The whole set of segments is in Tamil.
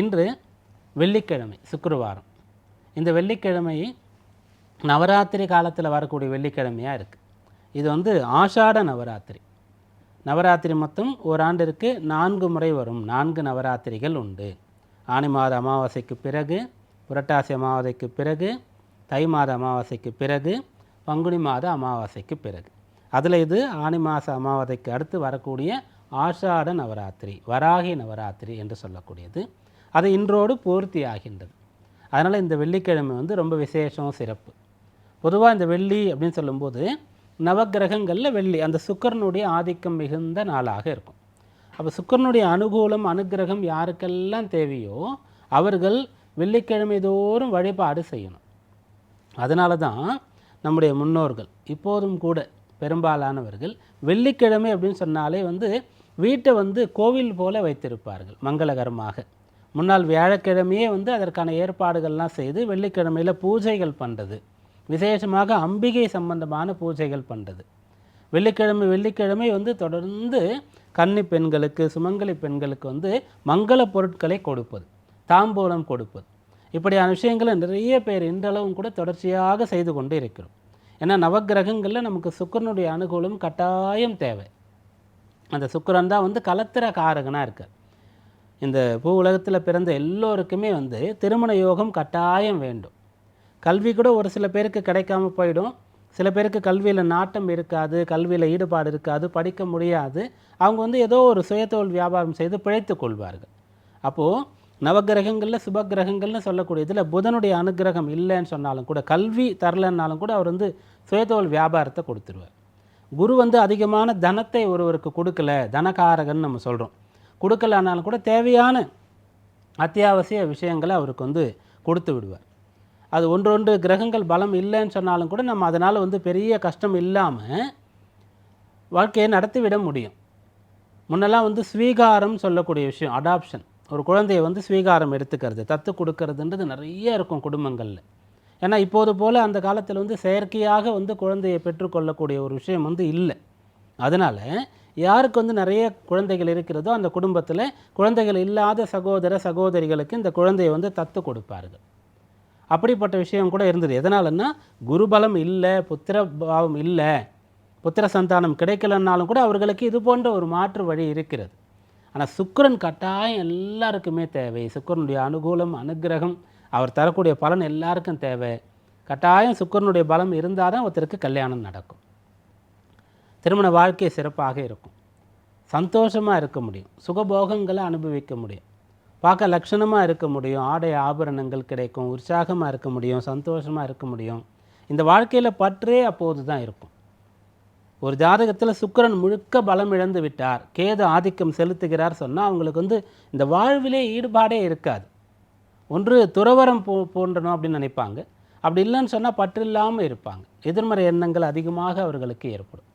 இன்று வெள்ளிக்கிழமை சுக்கரவாரம். இந்த வெள்ளிக்கிழமை நவராத்திரி காலத்தில் வரக்கூடிய வெள்ளிக்கிழமையாக இருக்குது இது வந்து ஆஷாட நவராத்திரி. நவராத்திரி மொத்தம் ஓராண்டிற்கு நான்கு முறை வரும். நான்கு நவராத்திரிகள் உண்டு. ஆனி மாத அமாவாசைக்கு பிறகு புரட்டாசி அமாவாசைக்கு பிறகு தை மாத அமாவாசைக்கு பிறகு பங்குனி மாத அமாவாசைக்கு பிறகு. அதில் இது ஆனி மாத அமாவாசைக்கு அடுத்து வரக்கூடிய ஆஷாட நவராத்திரி வராகி நவராத்திரி என்று சொல்லக்கூடியது. அது இன்றோடு பூர்த்தி ஆகின்றது அதனால் இந்த வெள்ளிக்கிழமை வந்து ரொம்ப விசேஷம் சிறப்பு. பொதுவாக இந்த வெள்ளி அப்படின்னு சொல்லும்போது நவக்கிரகங்களில் வெள்ளி அந்த சுக்கரனுடைய ஆதிக்கம் மிகுந்த நாளாக இருக்கும். அப்போ சுக்கரனுடைய அனுகூலம் அனுக்கிரகம் யாருக்கெல்லாம் தேவையோ அவர்கள் வெள்ளிக்கிழமை தோறும் வழிபாடு செய்யணும். அதனால தான் நம்முடைய முன்னோர்கள் இப்போதும் கூட பெரும்பாலானவர்கள் வெள்ளிக்கிழமை அப்படின்னு சொன்னாலே வந்து வீட்டை வந்து கோவில் போல வைத்திருப்பார்கள் மங்களகரமாக. முன்னாள் வியாழக்கிழமையே வந்து அதற்கான ஏற்பாடுகள்லாம் செய்து வெள்ளிக்கிழமையில் பூஜைகள் பண்ணுறது விசேஷமாக அம்பிகை சம்பந்தமான பூஜைகள் பண்ணுறது வெள்ளிக்கிழமை வெள்ளிக்கிழமை வந்து தொடர்ந்து கன்னி பெண்களுக்கு சுமங்கலி பெண்களுக்கு வந்து மங்கள பொருட்களை கொடுப்பது தாம்பூலம் கொடுப்பது. இப்படியான விஷயங்களை நிறைய பேர் இன்றளவும் கூட தொடர்ச்சியாக செய்து கொண்டு இருக்கிறோம். ஏன்னா நவக்கிரகங்களில் நமக்கு சுக்கரனுடைய அனுகூலம் கட்டாயம் தேவை. அந்த சுக்கரன் தான் வந்து கலத்திர காரகனாக இருக்கார். இந்த பூ உலகத்தில் பிறந்த எல்லோருக்குமே வந்து திருமண யோகம் கட்டாயம் வேண்டும். கல்வி கூட ஒரு சில பேருக்கு கிடைக்காம போயிடும். சில பேருக்கு கல்வியில் நாட்டம் இருக்காது கல்வியில் ஈடுபாடு இருக்காது படிக்க முடியாது. அவங்க வந்து ஏதோ ஒரு சுயதொழில் வியாபாரம் செய்து பிழைத்து கொள்வார்கள். அப்போது நவக்கிரகங்களில் சொல்லக்கூடிய இதில் புதனுடைய அனுக்கிரகம் இல்லைன்னு சொன்னாலும் கூட கல்வி தரலைன்னாலும் கூட அவர் வந்து சுயதொழில் வியாபாரத்தை கொடுத்துருவார். குரு வந்து அதிகமான தனத்தை ஒருவருக்கு கொடுக்கல தனகாரகன் நம்ம சொல்கிறோம் கொடுக்கலனாலும் கூட தேவையான அத்தியாவசிய விஷயங்களை அவருக்கு வந்து கொடுத்து விடுவார். அது ஒன்றொன்று கிரகங்கள் பலம் இல்லைன்னு சொன்னாலும் கூட நம்ம அதனால் வந்து பெரிய கஷ்டம் இல்லாமல் வாழ்க்கையை நடத்திவிட முடியும். முன்னெல்லாம் வந்து ஸ்வீகாரம் சொல்லக்கூடிய விஷயம் அடாப்ஷன் ஒரு குழந்தையை வந்து ஸ்வீகாரம் எடுத்துக்கிறது தத்து கொடுக்கறதுன்றது நிறைய இருக்கும் குடும்பங்களில். ஏன்னா இப்போது போல் அந்த காலத்தில் வந்து செயற்கையாக வந்து குழந்தையை பெற்றுக்கொள்ளக்கூடிய ஒரு விஷயம் வந்து இல்லை. அதனால் யாருக்கு வந்து நிறைய குழந்தைகள் இருக்கிறதோ அந்த குடும்பத்தில் குழந்தைகள் இல்லாத சகோதர சகோதரிகளுக்கு இந்த குழந்தையை வந்து தத்து கொடுப்பார்கள். அப்படிப்பட்ட விஷயம் கூட இருந்தது. எதனாலன்னா குருபலம் இல்லை புத்திர பாவம் இல்லை புத்திர சந்தானம் கிடைக்கலன்னாலும் கூட அவர்களுக்கு இது போன்ற ஒரு மாற்று வழி இருக்கிறது. ஆனால் சுக்கிரன் கட்டாயம் எல்லாருக்குமே தேவை. சுக்கிரனுடைய அனுகூலம் அனுக்கிரகம் அவர் தரக்கூடிய பலன் எல்லாருக்கும் தேவை. கட்டாயம் சுக்கரனுடைய பலம் இருந்தால் தான் ஒருத்தருக்கு கல்யாணம் நடக்கும். திருமண வாழ்க்கை சிறப்பாக இருக்கும். சந்தோஷமாக இருக்க முடியும். சுகபோகங்களை அனுபவிக்க முடியும். பார்க்க லட்சணமாக இருக்க முடியும். ஆடை ஆபரணங்கள் கிடைக்கும். உற்சாகமாக இருக்க முடியும். சந்தோஷமாக இருக்க முடியும். இந்த வாழ்க்கையில் பற்றே அப்போது தான் இருக்கும். ஒரு ஜாதகத்தில் சுக்கரன் முழுக்க பலம் இழந்து விட்டார். கேது ஆதிக்கம் செலுத்துகிறார் சொன்னால் அவங்களுக்கு வந்து இந்த வாழ்விலே ஈடுபாடே இருக்காது. ஒன்று துறவரம் போ போன்றணும் அப்படின்னு நினைப்பாங்க. அப்படி இல்லைன்னு சொன்னால் பற்றில்லாமல் இருப்பாங்க. எதிர்மறை எண்ணங்கள் அதிகமாக அவர்களுக்கு ஏற்படும்.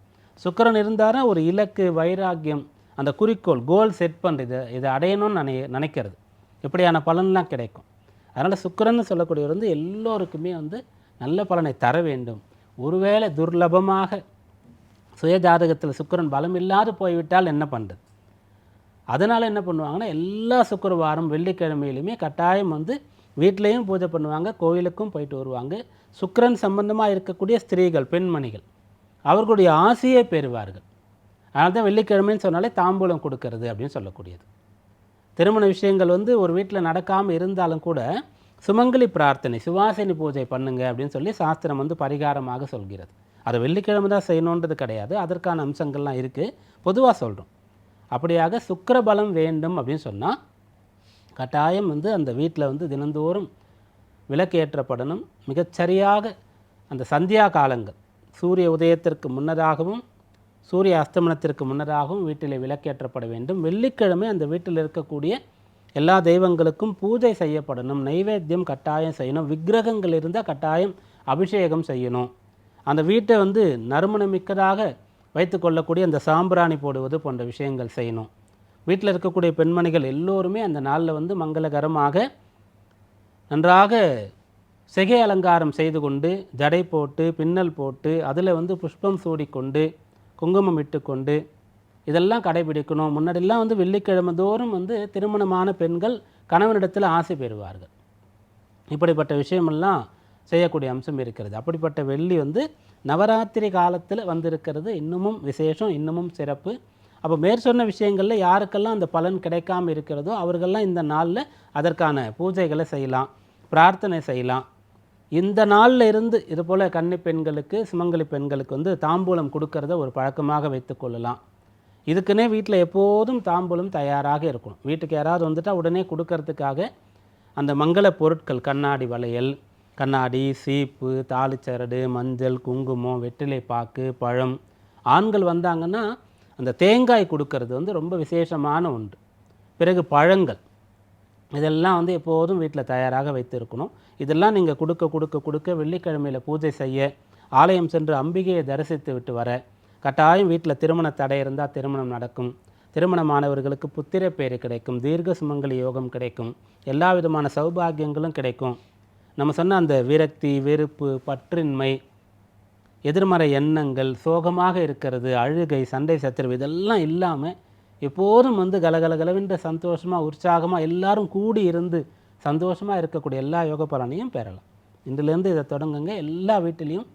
சுக்கரன் இருந்தாரா ஒரு இலக்கு வைராக்கியம் அந்த குறிக்கோள் கோல் செட் பண்ணுறது இதை அடையணும்னு நினை நினைக்கிறது. இப்படியான பலன்லாம் கிடைக்கும். அதனால் சுக்கிரன்னு சொல்லக்கூடியவர் வந்து எல்லோருக்குமே வந்து நல்ல பலனை தர வேண்டும். ஒருவேளை துர்லபமாக சுய ஜாதகத்தில் சுக்கிரன் பலம் இல்லாது போய்விட்டால் என்ன பண்ணுறது அதனால் என்ன பண்ணுவாங்கன்னா எல்லா சுக்கிரவாரம் வெள்ளிக்கிழமையிலுமே கட்டாயம் வந்து வீட்லேயும் பூஜை பண்ணுவாங்க கோயிலுக்கும் போயிட்டு வருவாங்க. சுக்கரன் சம்பந்தமாக இருக்கக்கூடிய ஸ்திரீகள் பெண்மணிகள் அவர்களுடைய ஆசையை பெறுவார்கள். அதனால தான் வெள்ளிக்கிழமைன்னு சொன்னாலே தாம்பூலம் கொடுக்கறது அப்படின்னு சொல்லக்கூடியது. திருமண விஷயங்கள் வந்து ஒரு வீட்டில் நடக்காமல் இருந்தாலும் கூட சுமங்கலி பிரார்த்தனை சுவாசினி பூஜை பண்ணுங்க அப்படின்னு சொல்லி சாஸ்திரம் வந்து பரிகாரமாக சொல்கிறது. அதை வெள்ளிக்கிழமை தான் செய்யணுன்றது கிடையாது. அதற்கான அம்சங்கள்லாம் இருக்குது பொதுவாக சொல்கிறோம் அப்படியாக சுக்கரபலம் வேண்டும் அப்படின்னு சொன்னால் கட்டாயம் வந்து அந்த வீட்டில் வந்து தினந்தோறும் விளக்கு ஏற்றப்படணும் மிகச்சரியாக அந்த சந்தியா காலங்கள் சூரிய உதயத்திற்கு முன்னதாகவும் சூரிய அஸ்தமனத்திற்கு முன்னதாகவும் வீட்டில் விளக்கேற்றப்பட வேண்டும். வெள்ளிக்கிழமை அந்த வீட்டில் இருக்கக்கூடிய எல்லா தெய்வங்களுக்கும் பூஜை செய்யப்படணும். நைவேத்தியம் கட்டாயம் செய்யணும். விக்கிரகங்கள் இருந்தால் கட்டாயம் அபிஷேகம் செய்யணும். அந்த வீட்டை வந்து நறுமணமிக்கதாக வைத்துக்கொள்ளக்கூடிய அந்த சாம்பிராணி போடுவது போன்ற விஷயங்கள் செய்யணும். வீட்டில் இருக்கக்கூடிய பெண்மணிகள் எல்லோருமே அந்த நாளில் வந்து மங்களகரமாக நன்றாக சிகை அலங்காரம் செய்து கொண்டு ஜடை போட்டு பின்னல் போட்டு அதில் வந்து புஷ்பம் சூடிக்கொண்டு குங்குமம் இட்டுக்கொண்டு இதெல்லாம் கடைபிடிக்கணும். முன்னாடிலாம் வந்து வெள்ளிக்கிழமை தோறும் வந்து திருமணமான பெண்கள் கணவனிடத்தில் ஆசை பெறுவார்கள். இப்படிப்பட்ட விஷயமெல்லாம் செய்யக்கூடிய அம்சம் இருக்கிறது. அப்படிப்பட்ட வெள்ளி வந்து நவராத்திரி காலத்தில் வந்திருக்கிறது. இன்னமும் விசேஷம் இன்னமும் சிறப்பு. அப்போ மேற்சொன்ன விஷயங்களில் யாருக்கெல்லாம் அந்த பலன் கிடைக்காம இருக்கிறதோ அவர்கள்லாம் இந்த நாளில் அதற்கான பூஜைகளை செய்யலாம் பிரார்த்தனை செய்யலாம். இந்த நாளில் இருந்து இதுபோல் கன்னி பெண்களுக்கு சுமங்கலி பெண்களுக்கு வந்து தாம்பூலம் கொடுக்கறத ஒரு பழக்கமாக வைத்துக்கொள்ளலாம் இதுக்குன்னே வீட்டில் எப்போதும் தாம்பூலம் தயாராக இருக்கணும். வீட்டுக்கு யாராவது வந்துட்டால் உடனே கொடுக்கறதுக்காக அந்த மங்கள பொருட்கள் கண்ணாடி வளையல் கண்ணாடி சீப்பு தாளிச்சரடு மஞ்சள் குங்குமம் வெற்றிலை பாக்கு பழம். ஆண்கள் வந்தாங்கன்னா அந்த தேங்காய் கொடுக்கறது வந்து ரொம்ப விசேஷமான ஒன்று. பிறகு பழங்கள். இதெல்லாம் வந்து எப்போதும் வீட்டில் தயாராக வைத்திருக்கணும். இதெல்லாம் நீங்கள் கொடுக்க கொடுக்க கொடுக்க வெள்ளிக்கிழமையில் பூஜை செய்ய ஆலயம் சென்று அம்பிகையை தரிசித்து விட்டு வர கட்டாயம் வீட்டில் திருமண தடை இருந்தால் திருமணம் நடக்கும். திருமணமானவர்களுக்கு புத்திர பேர் கிடைக்கும் தீர்க்க சுமங்கலி யோகம் கிடைக்கும் எல்லா விதமான சௌபாகியங்களும் கிடைக்கும். நம்ம சொன்ன அந்த விரக்தி வெறுப்பு பற்றின்மை எதிர்மறை எண்ணங்கள் சோகமாக இருக்கிறது அழுகை சண்டை சச்சரவு இதெல்லாம் இல்லாமல் எப்போதும் வந்து கலகலகலவென்ற சந்தோஷமாக உற்சாகமாக எல்லாரும் கூடி இருந்து சந்தோஷமாக இருக்கக்கூடிய எல்லா யோக பலனையும் பெறலாம். இன்றிலிருந்து இதை தொடங்குங்க. எல்லா வீட்டிலையும்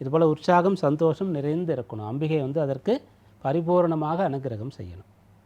இதுபோல் உற்சாகம் சந்தோஷம் நிறைந்து இருக்கணும். அம்பிகை வந்து அதற்கு பரிபூரணமாக அனுகிரகம் செய்யணும்.